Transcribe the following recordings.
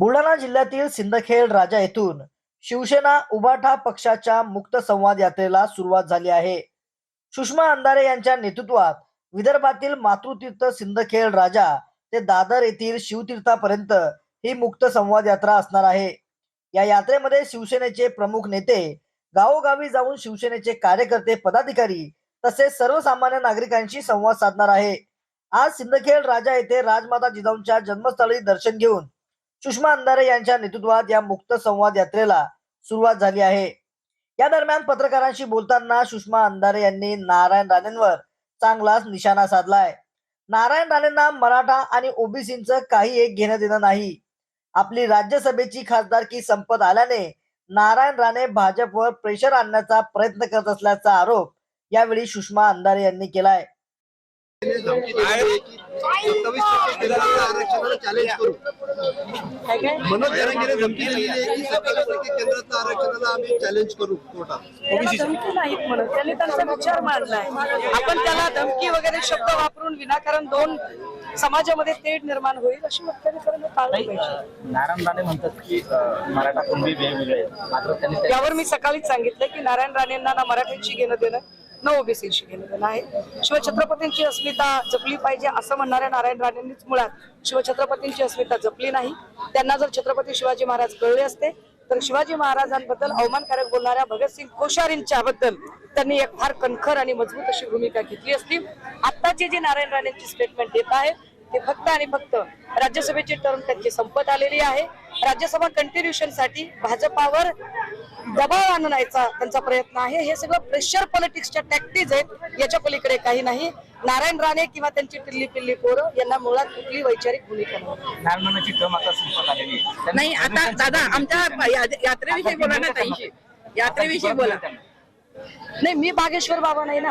बुलढाणा जिल्ह्यातील सिंदखेड राजा येथून शिवसेना उबाठा पक्षाच्या मुक्त संवाद यात्रेला सुरुवात झाली आहे. सुषमा अंधारे यांच्या नेतृत्वात विदर्भातील मातृतीर्थ सिंदखेड राजा ते दादर येथील शिवतीर्थापर्यंत ही मुक्त संवाद यात्रा असणार आहे. या यात्रेमध्ये शिवसेनेचे प्रमुख नेते गावोगावी जाऊन शिवसेनेचे कार्यकर्ते पदाधिकारी तसेच सर्वसामान्य नागरिकांशी संवाद साधणार आहे. आज सिंदखेड राजा येथे राजमाता जिजाऊंच्या जन्मस्थळी दर्शन घेऊन सुषमा अंधारे यांच्या नेतृत्वात या मुक्त संवाद यात्रेला सुरुवात झाली आहे. या दरम्यान पत्रकारांशी बोलताना सुषमा अंधारे यांनी नारायण राणेंवर चांगलाच निशाणा साधलाय. नारायण राणेंना मराठा आणि ओबीसींचं काही एक घेणं देणं नाही. आपली राज्यसभेची खासदारकी संपत आल्याने नारायण राणे भाजपवर प्रेशर आणण्याचा प्रयत्न करत असल्याचा आरोप यावेळी सुषमा अंधारे यांनी केलाय. मनोज जरांगीने धमकी दिलेली आहे की सत्तावीस टक्के केंद्राचं आरक्षणाला आम्ही चॅलेंज करू कोर्टात त्याला धमकी नाहीत म्हणत त्यांनी त्यांचा विचार मांडलाय आपण त्याला धमकी वगैरे शब्द वापरून विनाकारण दोन समाजामध्ये तेढ निर्माण होईल अशी वक्तव्य करणं टाळलं ताई, पाहिजे. अ, नारायण राणे म्हणतात की मराठा कुणबी वेगवेगळे मात्र त्यांनी त्या- यावर मी सकाळीच सांगितलं की नारायण राणेंना ना मराठ्यांशी घेणं देणं न ओबीसीशी गेलेलं आहे शिवछत्रपतींची अस्मिता जपली पाहिजे असं म्हणणाऱ्या नारायण राणेंनीच मुळात शिवछत्रपतींची अस्मिता जपली नाही. त्यांना जर छत्रपती शिवाजी महाराज कळले असते तर शिवाजी महाराजांबद्दल अवमानकारक बोलणाऱ्या भगतसिंग कोश्यारींच्या बद्दल त्यांनी एक फार कणखर आणि मजबूत अशी भूमिका घेतली असती. आत्ताची जी नारायण राणेंची स्टेटमेंट देत आहे ते फक्त आणि फक्त राज्यसभेची टर्म त्यांची संपत आलेली आहे. राज्यसभा कंटिन्युशनसाठी भाजपावर दबाव आणायचा त्यांचा प्रयत्न आहे. हे सगळं प्रेशर पॉलिटिक्सच्या टॅक्टिक्स आहेत. याच्या पलीकडे काही नाही. नारायण राणे किंवा त्यांची टिल्ली पिल्ली पोरं यांना मुळात कुठली वैचारिक भूमिका नाही. आता दादा आमच्या यात्रेविषयी बोला ना ताई यात्रेविषयी बोला. नाही मी बागेश्वर बाबा नाही ना.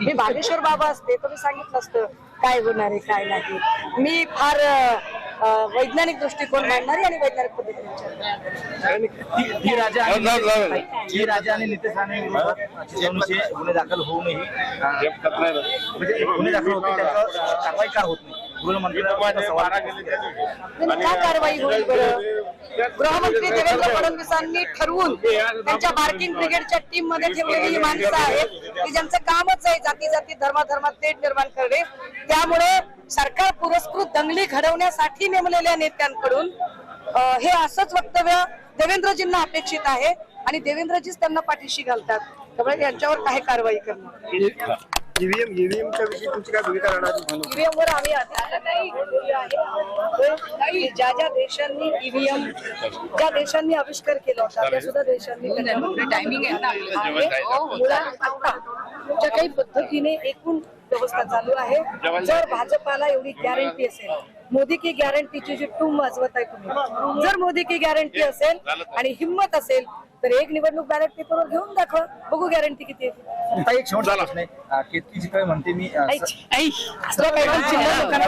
मी बागेश्वर बाबा असते तर मी सांगितलं असतं काय होणार आहे काय नाही. मी फार वैज्ञानिक दृष्टिकोन मांडणारी आणि वैज्ञानिक पद्धतीने विचार. ती- राजा आणि ती राजा आणि नितेश राणे विरोधात चिरवणूचे गुन्हे दाखल होऊनही अ, म्हणजे गुन्हे दाखल होते त्याच्यावर कारवाई का होत नाही? का कारवाई होईल बरं? गृहमंत्री देवेंद्र फडणवीसांनी ठरवून त्यांच्या मार्किंग ब्रिगेडच्या टीममध्ये ठेवलेली ही माणसं आहेत की ज्यांचं कामच आहे जाती जाती धर्माधर्मात तेढ निर्माण करणे. त्यामुळे सरकार पुरस्कृत दंगली घडवण्यासाठी नेमलेल्या नेत्यांकडून हे असंच वक्तव्य देवेंद्रजींना अपेक्षित आहे आणि देवेंद्रजीच त्यांना पाठीशी घालतात. त्यामुळे यांच्यावर काही कारवाई करणं ईव्हीएम ईव्हीएमच्या विषयी तुमची काय भूमिका राहणार? ईव्हीएम वर आम्ही आहे. ज्या ज्या देशांनी ईव्हीएम ज्या देशांनी आविष्कार केला होता त्या सुद्धा देशांनी टायमिंग आहे ना. आहे. मुळात आता ज्या काही पद्धतीने एकूण व्यवस्था चालू आहे. जर भाजपाला एवढी गॅरंटी असेल मोदी की गॅरंटीची जी टूम वाजवत आहे तुम्ही जर मोदी की गॅरंटी असेल आणि हिंमत असेल तर एक निवडणूक बॅलेट पेपरवर घेऊन दाखवा. बघू गॅरंटी किती आहे. आता एक शेवटचा प्रश्न आहे. अ, केतकी चितळे म्हणते मी अ, स- दुसरं काही पण चिल्लर लोकांना